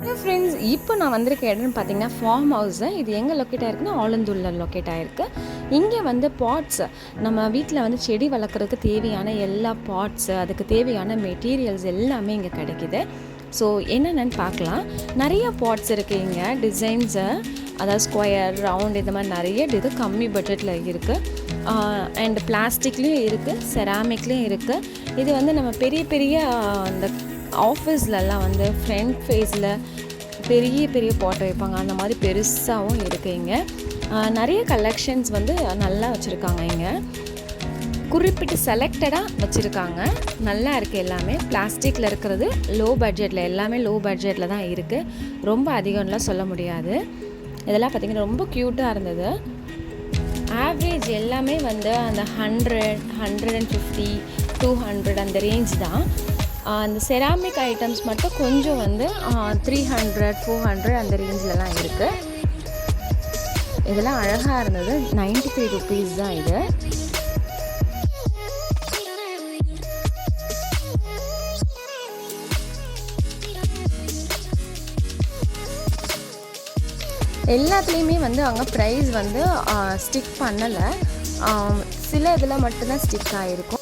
Hello friends இப்போ நான் வந்திருக்க இடம்னு பார்த்தீங்கன்னா ஃபார்ம் ஹவுஸு இது எங்கே லொக்கேட் ஆயிருக்குன்னா ஆலந்தூரில் லொக்கேட் ஆயிருக்கு. இங்கே வந்து பாட்ஸ் நம்ம வீட்டில் வந்து செடி வளர்க்குறதுக்கு தேவையான எல்லா பாட்ஸு அதுக்கு தேவையான மெட்டீரியல்ஸ் எல்லாமே இங்கே கிடைக்குது. ஸோ என்னென்னு பார்க்கலாம். நிறைய பாட்ஸ் இருக்குது இங்கே. டிசைன்ஸு அதாவது ஸ்கொயர் ரவுண்ட் இந்த மாதிரி நிறைய இது கம்மி பட்ஜெட்டில் இருக்குது அண்ட் பிளாஸ்டிக்லேயும் இருக்குது செராமிக்லேயும் இருக்குது இது வந்து நம்ம பெரிய பெரிய அந்த ஆஃபீஸ்லலாம் வந்து ஃப்ரண்ட் ஃபேஸில் பெரிய பெரிய பாட் வைப்பாங்க. அந்த மாதிரி பெருசாகவும் இருக்குது இங்கே. நிறைய கலெக்ஷன்ஸ் வந்து நல்லா வச்சுருக்காங்க இங்கே. குறிப்பிட்டு செலக்டடாக வச்சுருக்காங்க. நல்லா இருக்குது எல்லாமே. பிளாஸ்டிக்கில் இருக்கிறது லோ பட்ஜெட்டில் எல்லாமே லோ பட்ஜெட்டில் தான் இருக்குது ரொம்ப அதிகம்லாம் சொல்ல முடியாது. இதெல்லாம் பார்த்திங்கன்னா ரொம்ப க்யூட்டாக இருந்தது. ஆவரேஜ் எல்லாமே வந்து அந்த hundred hundred and fifty two hundred அந்த ரேஞ்ச் தான். அந்த செராமிக் ஐட்டம்ஸ் மட்டும் கொஞ்சம் வந்து த்ரீ ஹண்ட்ரட் ஃபோர் ஹண்ட்ரட் அந்த ரேஞ்சிலலாம் இருக்குது இதெல்லாம் அழகாக இருந்தது. 93 த்ரீ ருபீஸ் தான் இது. எல்லாத்துலேயுமே வந்து அங்கே ப்ரைஸ் வந்து ஸ்டிக் பண்ணலை. சில இதில் மட்டும்தான் ஸ்டிக் ஆகிருக்கும்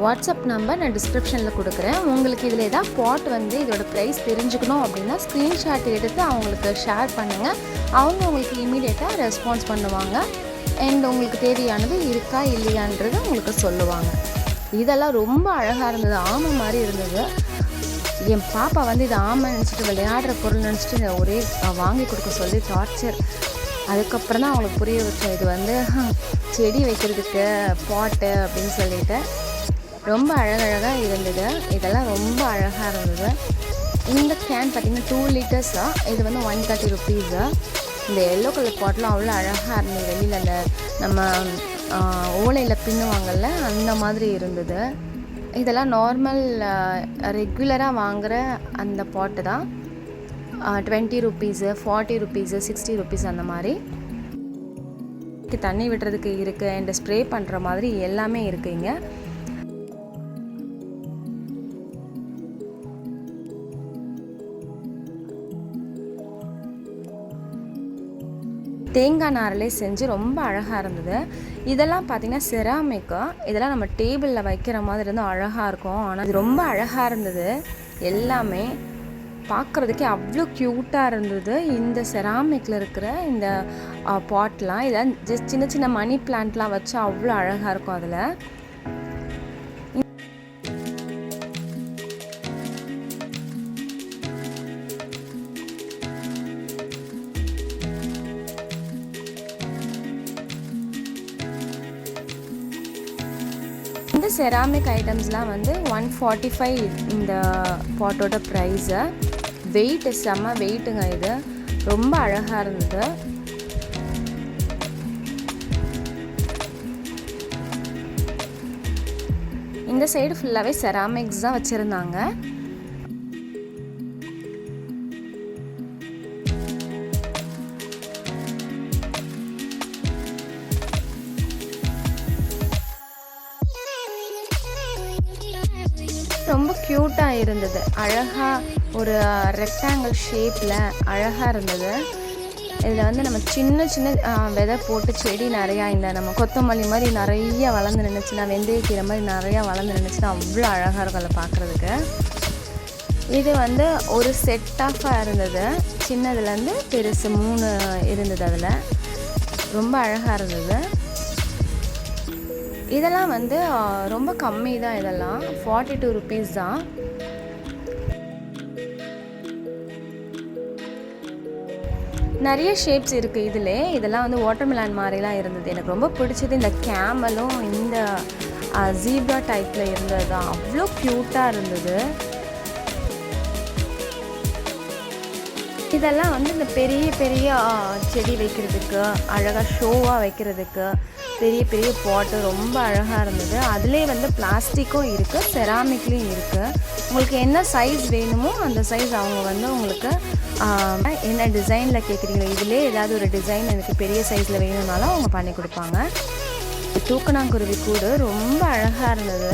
வாட்ஸ்அப் நம்பர் நான் டிஸ்கிரிப்ஷனில் கொடுக்குறேன். உங்களுக்கு இதில் ஏதாவது பாட் வந்து இதோட ப்ரைஸ் தெரிஞ்சுக்கணும் அப்படின்னா ஸ்க்ரீன்ஷாட் எடுத்து அவங்களுக்கு ஷேர் பண்ணுங்கள் அவங்க உங்களுக்கு இமீடியட்டாக ரெஸ்பான்ஸ் பண்ணுவாங்க. அண்ட் உங்களுக்கு தேவையானது இருக்கா இல்லையான்றது உங்களுக்கு சொல்லுவாங்க. இதெல்லாம் ரொம்ப அழகாக இருந்தது. ஆமை மாதிரி இருந்தது. என் பாப்பா வந்து இது ஆமை நினச்சிட்டு விளையாடுற பொருள் நினச்சிட்டு ஒரே வாங்கி கொடுக்க சொல்லி டார்ச்சர் அதுக்கப்புறம் தான் அவங்களுக்கு புரிய வச்சேன். இது வந்து செடி வைக்கிறதுக்கு பாட்டு அப்படின்னு சொல்லிட்டு. ரொம்ப அழகழகாக இருந்தது. இதெல்லாம் ரொம்ப அழகாக இருந்தது. இந்த கேன் பார்த்திங்கன்னா டூ லிட்டர்ஸா இது வந்து ஒன் தேர்ட்டி ருபீஸு இந்த எல்லோ கலர் பாட்டிலும் அவ்வளோ அழகாக இருந்தது. வெளியில் அந்த நம்ம ஓலையில் பின்னுவாங்கள்ல அந்த மாதிரி இருந்தது. இதெல்லாம் நார்மல் ரெகுலராக வாங்குகிற அந்த பாட்டு தான். Twenty rupees forty rupees sixty rupees அந்த மாதிரி. தண்ணி விடுறதுக்கு இருக்குது அண்ட் ஸ்ப்ரே பண்ணுற மாதிரி எல்லாமே இருக்குது தேங்காய் நாரிலே செஞ்சு ரொம்ப அழகாக இருந்தது. இதெல்லாம் பார்த்திங்கன்னா செராமிக்கா. இதெல்லாம் நம்ம டேபிளில் வைக்கிற மாதிரி இருந்தால் அழகாக இருக்கும். ஆனால் இது ரொம்ப அழகாக இருந்தது. எல்லாமே பார்க்குறதுக்கே அவ்வளோ க்யூட்டாக இருந்தது. இந்த செராமிக்கில் இருக்கிற இந்த பாட்லாம் இதெல்லாம் ஜஸ்ட் சின்ன சின்ன மணி பிளான்ட்லாம் வச்சு அவ்வளோ அழகாக இருக்கும் அதில். செராமிக் ஐட்டம்ஸ்லாம் வந்து ஒன் ஃபார்ட்டி ஃபைவ் இந்த பாட்டோட ப்ரைஸு வெயிட் செம்ம வெயிட்டுங்க இது. ரொம்ப அழகாக இருந்தது. இந்த சைடு ஃபுல்லாகவே செராமிக்ஸ் தான் வச்சுருந்தாங்க. ரொம்ப க்யூட்டாக இருந்தது. அழகாக ஒரு ரெக்டாங்கிள் ஷேப்பில் அழகாக இருந்தது. இதில் வந்து நம்ம சின்ன சின்ன விதை போட்டு செடி நிறையா இந்த நம்ம கொத்தமல்லி மாதிரி நிறைய வளர்ந்து நின்றுச்சுன்னா வெந்தயக்கீரை மாதிரி நிறையா வளர்ந்து நின்றுச்சுன்னா அவ்வளோ அழகாக இருக்கும் அதை பார்க்குறதுக்கு. இது வந்து ஒரு செட் ஆஃபாக இருந்தது. சின்னதுலேருந்து பெருசு மூணு இருந்தது அதில். ரொம்ப அழகாக இருந்தது. இதெல்லாம் வந்து ரொம்ப கம்மி தான் இதெல்லாம். ஃபார்ட்டி டூ ருபீஸ் தான் நிறைய ஷேப்ஸ் இருக்குது இதில். இதெல்லாம் வந்து வாட்டர்மெலான் மாதிரிலாம் இருந்தது. எனக்கு ரொம்ப பிடிச்சது இந்த கேமலும் இந்த ஜீப்ரா டைப்பில் இருந்தது தான். அவ்வளோ க்யூட்டாக இருந்தது. இதெல்லாம் வந்து இந்த பெரிய பெரிய செடி வைக்கிறதுக்கு அழகாக ஷோவாக வைக்கிறதுக்கு பெரிய பெரிய பாட்டு ரொம்ப அழகாக இருந்தது. அதுலேயே வந்து பிளாஸ்டிக்கும் இருக்குது செராமிக்லேயும் இருக்குது உங்களுக்கு என்ன சைஸ் வேணுமோ அந்த சைஸ் அவங்க வந்து உங்களுக்கு என்ன டிசைனில் கேட்குறீங்களோ இதிலே ஏதாவது ஒரு டிசைன் எனக்கு பெரிய சைஸில் வேணும்னாலும் அவங்க பண்ணி கொடுப்பாங்க. தூக்கணாங்குருவி கூடு ரொம்ப அழகாக இருந்தது.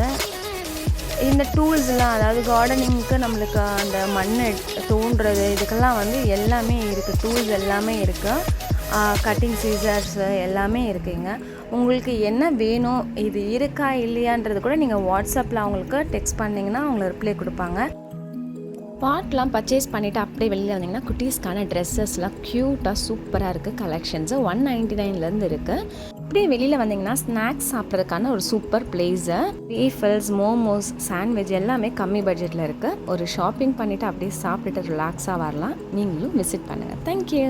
இந்த டூல்ஸ்லாம் அதாவது கார்டனிங்க்கு நம்மளுக்கு அந்த மண் தோன்றது இதுக்கெல்லாம் வந்து எல்லாமே இருக்குது டூல்ஸ் எல்லாமே இருக்குது கட்டிங் சீசர்ஸ் எல்லாமே இருக்குங்க. உங்களுக்கு என்ன வேணும் இது இருக்கா இல்லையான்றது கூட நீங்கள் வாட்ஸ்அப்பில் அவங்களுக்கு டெக்ஸ்ட் பண்ணிங்கன்னா அவங்களை ரிப்ளை கொடுப்பாங்க. பாட்லாம் பர்ச்சேஸ் பண்ணிவிட்டு அப்படியே வெளியில் வந்தீங்கன்னா குட்டீஸ்க்கான ட்ரெஸ்ஸஸ்லாம் க்யூட்டாக சூப்பராக இருக்குது கலெக்ஷன்ஸு ஒன் நைன்ட்டி நைன்லேருந்து இருக்குது அப்படியே வெளியில் வந்தீங்கன்னா ஸ்நாக்ஸ் சாப்பிட்றதுக்கான ஒரு super place waffles momos sandwich எல்லாமே கம்மி பட்ஜெட்டில் இருக்குது ஒரு ஷாப்பிங் பண்ணிவிட்டு அப்படியே சாப்பிட்டுட்டு ரிலாக்ஸாக வரலாம். நீங்களும் விசிட் பண்ணுங்கள் தேங்க்யூ